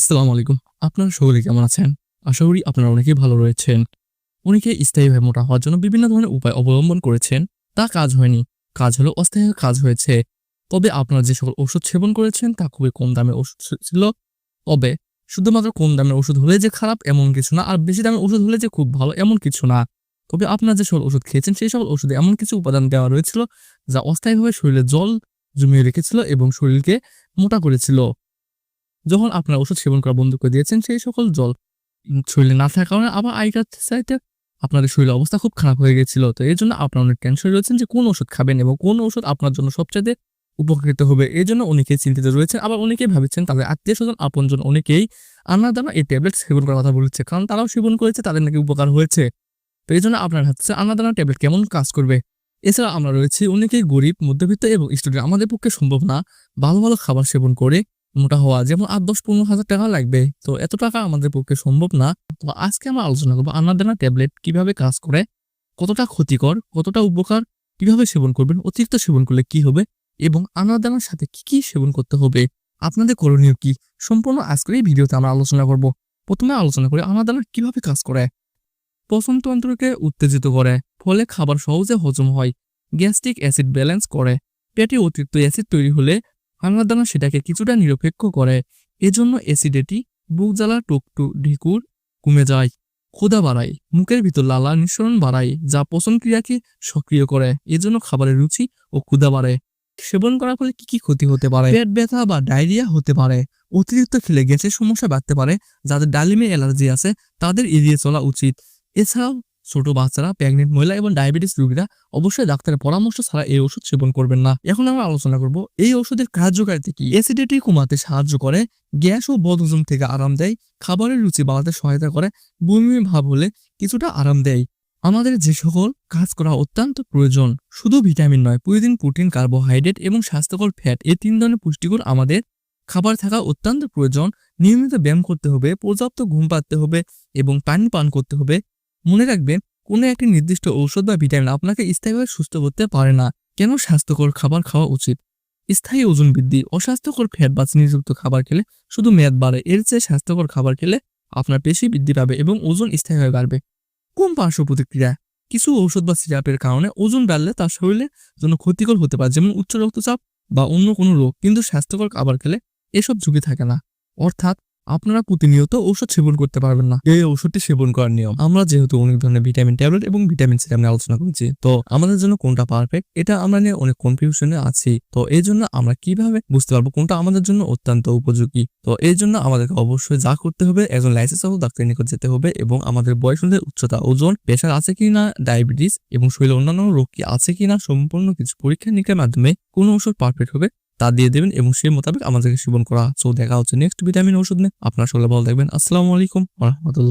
আসসালামু আলাইকুম। আপনারা সকলে কেমন আছেন? আশা করি আপনারা অনেকেই ভালো রয়েছেন। অনেকে স্থায়ীভাবে মোটা হওয়ার জন্য বিভিন্ন ধরনের উপায় অবলম্বন করেছেন, তা কাজ হয়নি। কাজ হলো অস্থায়ী কাজ হয়েছে। তবে আপনারা যে সকল ওষুধ সেবন করেছেন, তা খুবই কম দামের ওষুধ ছিল। তবে শুধুমাত্র কম দামের ওষুধ হলে যে খারাপ এমন কিছু না, আর বেশি দামের ওষুধ হলে যে খুব ভালো এমন কিছু না। তবে আপনারা যে সকল ওষুধ খেয়েছেন, সেই সকল ওষুধে এমন কিছু উপাদান দেওয়া রয়েছিল, যা অস্থায়ীভাবে শরীরে জল জমিয়ে রেখেছিল এবং শরীরকে মোটা করেছিল। যখন আপনারা ওষুধ সেবন করা বন্ধ করে দিয়েছেন, সেই সকল জল শরীরে না থাকার কারণে আবার আগেকার চাইতে আপনাদের শরীরের অবস্থা খুব খারাপ হয়ে গেছিল। তো এই জন্য আপনার অনেক টেনশন রয়েছেন যে কোন ওষুধ খাবেন এবং কোন ওষুধ আপনার জন্য সবচেয়ে উপকৃত হবে। এই জন্য অনেকেই চিন্তিত রয়েছেন, আবার অনেকেই ভাবছেন তাদের আত্মীয় স্বজন, আপনজন অনেকেই আনাদানা এই ট্যাবলেট সেবন করার কথা বলছে, কারণ তারাও সেবন করেছে, তাদের নাকি উপকার হয়েছে। তো এই জন্য আপনার ভাবছে আনাদানা ট্যাবলেট কেমন কাজ করবে? এছাড়া আমরা রয়েছি অনেকেই গরিব, মধ্যবিত্ত এবং স্টুডেন্ট। আমাদের পক্ষে সম্ভব না ভালো ভালো খাবার সেবন করে মোটা হওয়া, যেমন আট, দশ, পনেরো হাজার টাকা লাগবে। তো এত টাকা আমাদের পক্ষে সম্ভব না। তো আজকে আমরা আলোচনা করব আনাদানা ট্যাবলেট কীভাবে কাজ করে, কতটা ক্ষতিকর, কতটা উপকার, কীভাবে সেবন করবেন, অতিরিক্ত সেবন করলে কি হবে, এবং আনাদানার সাথে কি কি সেবন করতে হবে, আপনাদের করণীয় কি, সম্পূর্ণ আজকের এই ভিডিওতে আমরা আলোচনা করব। প্রথমে আলোচনা করি আনাদানা কীভাবে কাজ করে। পচন তন্ত্রকে উত্তেজিত করে, ফলে খাবার সহজে হজম হয়, গ্যাস্ট্রিক অ্যাসিড ব্যালেন্স করে, পেটে অতিরিক্ত অ্যাসিড তৈরি হলে আনাদানা সেটাকে কিছুটা নিরপেক্ষ করে। এজন্য অ্যাসিডিটি, বুক জ্বালা টুকটু ঢিকুর কমে যায়। ক্ষুদা বাড়ায়, মুখের ভিতর লালা নিঃসরণ বাড়ায়, যা পচন ক্রিয়াকে সক্রিয় করে। এজন্য খাবারের রুচি ও ক্ষুদা বাড়ে। সেবন করার ফলে কি কি ক্ষতি হতে পারে? পেট ব্যথা বা ডায়রিয়া হতে পারে। অতিরিক্ত খেলে গ্যাসের সমস্যা বাড়তে পারে, যাদের ডালিমে অ্যালার্জি আছে, তাদের এড়িয়ে চলা উচিত। এছাড়াও ছোট বাচ্চারা প্রেগনেন্ট মহিলা এবং ডায়াবেটিস রোগীরা অবশ্যই ডাক্তারের পরামর্শ ছাড়া এই ওষুধ সেবন করবেন না। এখন আমরা আলোচনা করব, এই ওষুধের কার্যকারিতা কি? অ্যাসিডিটি কমাতে সাহায্য করে, গ্যাস ও বদহজম থেকে আরাম দেয়, খাবারের রুচি বাড়াতে সহায়তা করে, বমি ভাব হলে কিছুটা আরাম দেয়। আমাদের যে সকল কাজ করা অত্যন্ত প্রয়োজন, শুধু ভিটামিন নয় প্রতিদিন প্রোটিন কার্বোহাইড্রেট এবং স্বাস্থ্যকর ফ্যাট এই তিন ধরনের পুষ্টিকর আমাদের খাবার থাকা অত্যন্ত প্রয়োজন। নিয়মিত ব্যায়াম করতে হবে, পর্যাপ্ত ঘুম পাতে হবে এবং পানি পান করতে হবে। মনে রাখবেন, কোনো একটি নির্দিষ্ট ঔষধ বা ভিটামিন আপনাকে স্থায়ীভাবে সুস্থ করতে পারে না। কেন স্বাস্থ্যকর খাবার খাওয়া উচিত? স্থায়ী ওজন বৃদ্ধি, অস্বাস্থ্যকর ফ্যাট বা চিনিযুক্ত খাবার খেলে শুধু মেদ বাড়ে, এর চেয়ে স্বাস্থ্যকর খাবার খেলে আপনার পেশি বৃদ্ধি পাবে এবং ওজন স্থায়ীভাবে বাড়বে। কোন পার্শ্ব প্রতিক্রিয়া? কিছু ঔষধ বা সিরাপের কারণে ওজন বাড়লে তার শরীরের জন্য ক্ষতিকর হতে পারে, যেমন উচ্চ রক্তচাপ বা অন্য কোনো রোগ। কিন্তু স্বাস্থ্যকর খাবার খেলে এসব ঝুঁকি থাকে না। অর্থাৎ আপনারা প্রতিনিয়ত ঔষধ সেবন করতে পারবেন না। এই ওষুধটি সেবন করার নিয়ম। আমরা যেহেতু অনেক ধরনের ভিটামিন ট্যাবলেট এবং ভিটামিন সি নিয়ে আলোচনা করেছি তো আমাদের জন্য কোনটা পারফেক্ট এটা আমরা নিয়ে অনেক কনফিউশনে আছি। তো এই জন্য আমরা কীভাবে বুঝতে পারব কোনটা আমাদের জন্য অত্যন্ত উপযোগী? তো এই জন্য আমাদেরকে অবশ্যই যা করতে হবে একজন লাইসেন্স ডাক্তারের নিকট যেতে হবে এবং আমাদের বয়স অনুযায়ী উচ্চতা ওজন প্রেশার আছে কিনা ডায়াবেটিস এবং শরীরে অন্যান্য রোগ কি আছে কিনা সম্পূর্ণ কিছু পরীক্ষা নিরীক্ষার মাধ্যমে কোন ওষুধ পারফেক্ট হবে তা দিয়ে দেবেন এবং সেই মোতাবেক আমাদেরকে সেবন করা। সো দেখা হচ্ছে নেক্সট ভিটামিন ওষুধ নিয়ে। আপনার সকলে ভালো দেখবেন আসসালামু আলাইকুম